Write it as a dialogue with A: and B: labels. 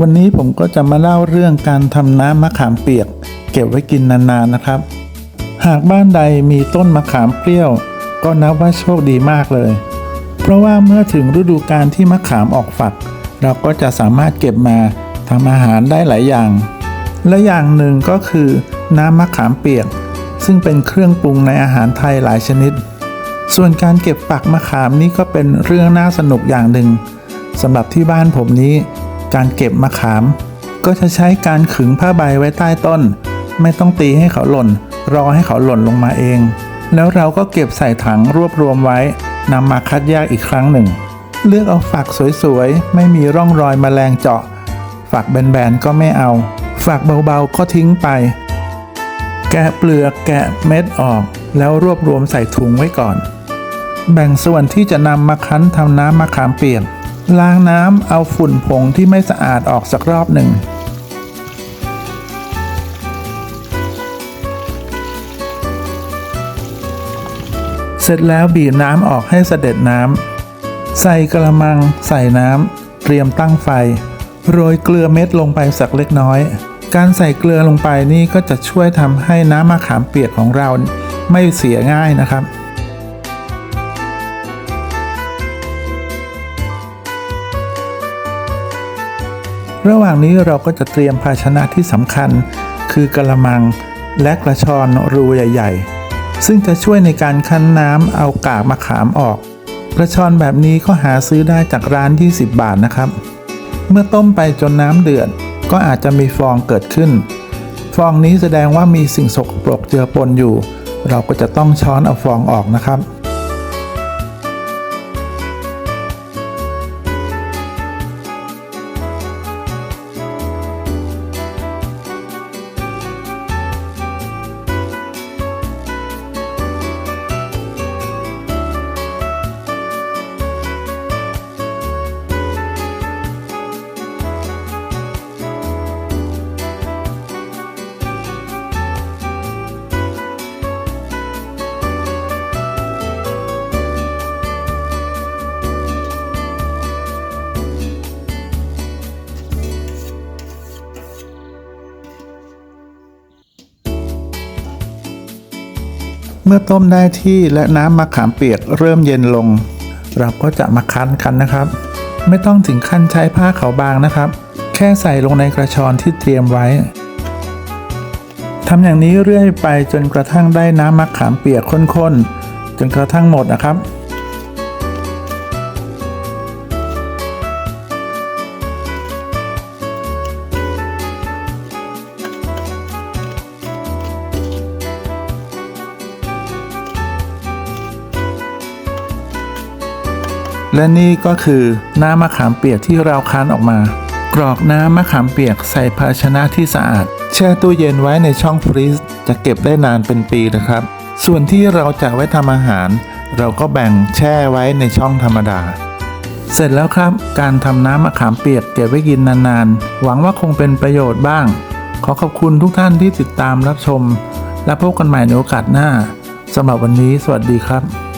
A: วันนี้ผมก็จะมาเล่าเรื่องการทำน้ำมะขามเปียก เก็บไว้กินนานๆนะครับ หากบ้านใดมีต้นมะขามเปรี้ยว ก็นับว่าโชคดีมากเลย เพราะว่าเมื่อถึงฤดูกาลที่มะขามออกฝัก เราก็จะสามารถเก็บมาทำอาหารได้หลายอย่าง และอย่างหนึ่งก็คือ น้ำมะขามเปียก ซึ่งเป็นเครื่องปรุงในอาหารไทยหลายชนิด ส่วนการเก็บฝักมะขามนี่ก็เป็นเรื่องน่าสนุกอย่างหนึ่งสำหรับที่บ้านผมนี้ การเก็บมะขาม ก็จะใช้การขึงผ้าใบไว้ใต้ต้น ไม่ต้องตีให้เขาหล่น รอให้เขาหล่นลงมาเอง แล้วเราก็เก็บใส่ถังรวบรวมไว้นำมาคัดแยกอีกครั้งหนึ่ง เลือกเอาฝักสวยๆ ไม่มีร่องรอยแมลงเจาะ ฝักแบนๆก็ไม่เอา ฝักเบาๆก็ทิ้งไป แกะเปลือกแกะเม็ดออก แล้วรวบรวมใส่ถุงไว้ก่อน แบ่งส่วนที่จะนำมาคั้นทำน้ำมะขามเปียก ล้างน้ำเอาฝุ่นผงที่ไม่สะอาดออกสักรอบหนึ่ง เสร็จแล้วบีบน้ำออกให้เสด็จน้ำ ใส่กระมังใส่น้ำ เตรียมตั้งไฟ โรยเกลือเม็ดลงไปสักเล็กน้อย การใส่เกลือลงไปนี่ก็จะช่วยทำให้น้ำมะขามเปียกของเราไม่เสียง่ายนะครับ ระหว่างนี้เราก็จะเตรียมภาชนะที่สำคัญ คือกระมังและกระชอนรูใหญ่ ๆ ซึ่งจะช่วยในการคั้นน้ำเอากากมะขามออก กระชอนแบบนี้ก็หาซื้อได้จากร้าน 20 บาทนะครับ เมื่อต้มไปจนน้ำเดือดก็อาจจะมีฟองเกิดขึ้น ฟองนี้แสดงว่ามีสิ่งสกปรกเจือปนอยู่ เราก็จะต้องช้อนเอาฟองออกนะครับ เมื่อต้มได้ที่และน้ำมะขามเปียกเริ่มเย็นลง เราก็จะมาคั้นกันนะครับ ไม่ต้องถึงขั้นใช้ผ้าขาวบางนะครับ แค่ใส่ลงในกระชอนที่เตรียมไว้ทำอย่างนี้เรื่อยไปจนกระทั่งได้น้ำมะขามเปียกข้นๆจนกระทั่งหมดนะครับ และนี่ก็คือน้ำมะขามเปียกที่เราคั้นออกมา กรอกน้ำมะขามเปียกใส่ภาชนะที่สะอาด แช่ตู้เย็นไว้ในช่องฟรีซจะเก็บได้นานเป็นปีนะครับ ส่วนที่เราจะไว้ทำอาหาร เราก็แบ่งแช่ไว้ในช่องธรรมดา เสร็จแล้วครับ การทำน้ำมะขามเปียกเก็บไว้กินนานๆ หวังว่าคงเป็นประโยชน์บ้าง ขอขอบคุณทุกท่านที่ติดตามรับชม และพบกันใหม่ในโอกาสหน้าสำหรับวันนี้ สวัสดีครับ